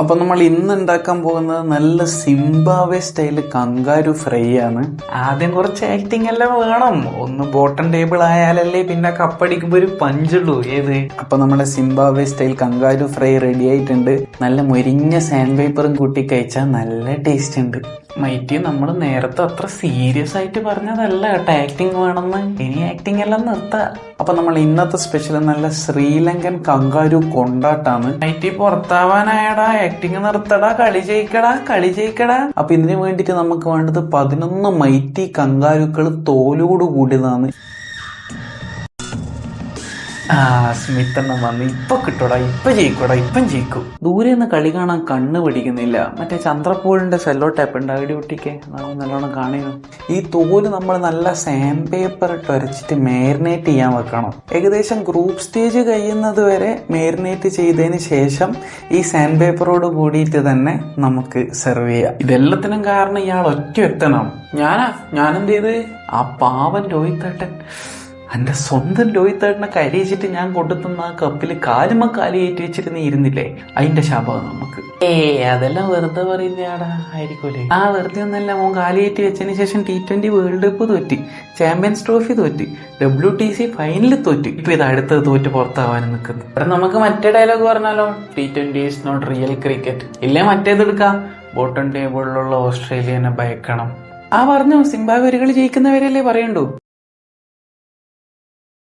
അപ്പൊ നമ്മൾ ഇന്ന് ഉണ്ടാക്കാൻ പോകുന്നത് നല്ല സിംബാവെ സ്റ്റൈൽ കങ്കാരു ഫ്രൈ ആണ്. ആദ്യം കുറച്ച് ആക്ടിങ് എല്ലാം വേണം. ഒന്ന് ബോട്ടൺ ടേബിൾ ആയാലല്ലേ പിന്നെ കപ്പടിക്കുമ്പോ ഒരു പഞ്ചുള്ളൂ ഏത്? അപ്പൊ നമ്മുടെ Zimbabwe style kangaroo fry ready ആയിട്ടുണ്ട്. നല്ല മുരിഞ്ഞ സാൻഡ് പേപ്പറും കൂട്ടി കഴിച്ചാൽ നല്ല ടേസ്റ്റ് ഉണ്ട്. മൈറ്റി നമ്മൾ നേരത്തെ അത്ര സീരിയസ് ആയിട്ട് പറഞ്ഞതല്ല. കേട്ടോ ആക്ടിങ് വേണമെന്ന് ഇനി ആക്ടിങ് എല്ലാം നിർത്താം. അപ്പൊ നമ്മൾ ഇന്നത്തെ സ്പെഷ്യൽ നല്ല ശ്രീലങ്കൻ കങ്കാരു കൊണ്ടാട്ടാണ്. മൈറ്റി പുറത്താവാനായടാ. ആക്ടിങ് നിർത്തടാ. കളി ജയിക്കടാ. കളി ജയിക്കടാ. അപ്പൊ ഇതിനു വേണ്ടിട്ട് നമുക്ക് വേണ്ടത് പതിനൊന്ന് മൈറ്റി കങ്കാരുക്കൾ തോലോട് കൂടിയതാണ്. ആ സ്മിത്തെണ്ണം വന്ന് ഇപ്പൊ കിട്ടൂടാ ഇപ്പൊ ജയിക്കൂടാ ഇപ്പം ജയിക്കും. ദൂരെ നിന്ന് കളി കാണാൻ കണ്ണ് പിടിക്കുന്നില്ല. മറ്റേ ചന്ദ്രപ്പോളിന്റെ സെല്ലോ ടാപ്പ് ഉണ്ട് അവിടെ ഒട്ടിക്കെ നല്ലോണം കാണുന്നു ഈ തോൽ നമ്മൾ നല്ല സാൻഡ് പേപ്പർ ഇട്ട് ഉരച്ചിട്ട് മാരിനേറ്റ് ചെയ്യാൻ വെക്കണം. ഏകദേശം ഗ്രൂപ്പ് സ്റ്റേജ് കഴിയുന്നത് വരെ മാരിനേറ്റ് ചെയ്തതിന് ശേഷം ഈ സാൻഡ് പേപ്പറോട് കൂടിയിട്ട് തന്നെ നമുക്ക് സെർവ് ചെയ്യാം. ഇതെല്ലാത്തിനും കാരണം ഇയാൾ ഒറ്റ എത്തണം ഞാനാ? ഞാനെന്ത് ചെയ്ത്? ആ പാവൻ രോഹിത്തേട്ടൻ എന്റെ സ്വന്തം ലോഹിത്തേട്ടനെ കരയിച്ചിട്ട് ഞാൻ കൊണ്ടുത്തന്ന ആ കപ്പിൽ കാലുമ കാലിയേറ്റി വെച്ചിട്ട് നീ ഇരുന്നില്ലേ? അതിന്റെ ശാപം നമുക്ക്. ഏ അതെല്ലാം വെറുതെ പറയുന്നയാടാ ആയിരിക്കൂലേ? ആ വെറുതെ ഒന്നല്ല മോൻ കാലിയേറ്റി വെച്ചതിന് ശേഷം ടി ട്വന്റി വേൾഡ് കപ്പ് തോറ്റി ചാമ്പ്യൻസ് ട്രോഫി തോറ്റി ഡബ്ല്യു ടി സി ഫൈനലിൽ തോറ്റി. ഇപ്പൊ ഇത് അടുത്തത് തോറ്റ് പുറത്താവാൻ നിൽക്കുന്നു അവിടെ നമുക്ക് മറ്റേ ഡയലോഗ് പറഞ്ഞാലോ? T twenty is not real cricket ഇല്ലേ മറ്റേത് എടുക്കാം. ബോട്ടം ടേബിളിലുള്ള ഓസ്ട്രേലിയനെ ഭയക്കണം. ആ പറഞ്ഞു സിംബാബ്വെ ഒരു കളി ജയിക്കുന്നവരല്ലേ പറയണ്ടു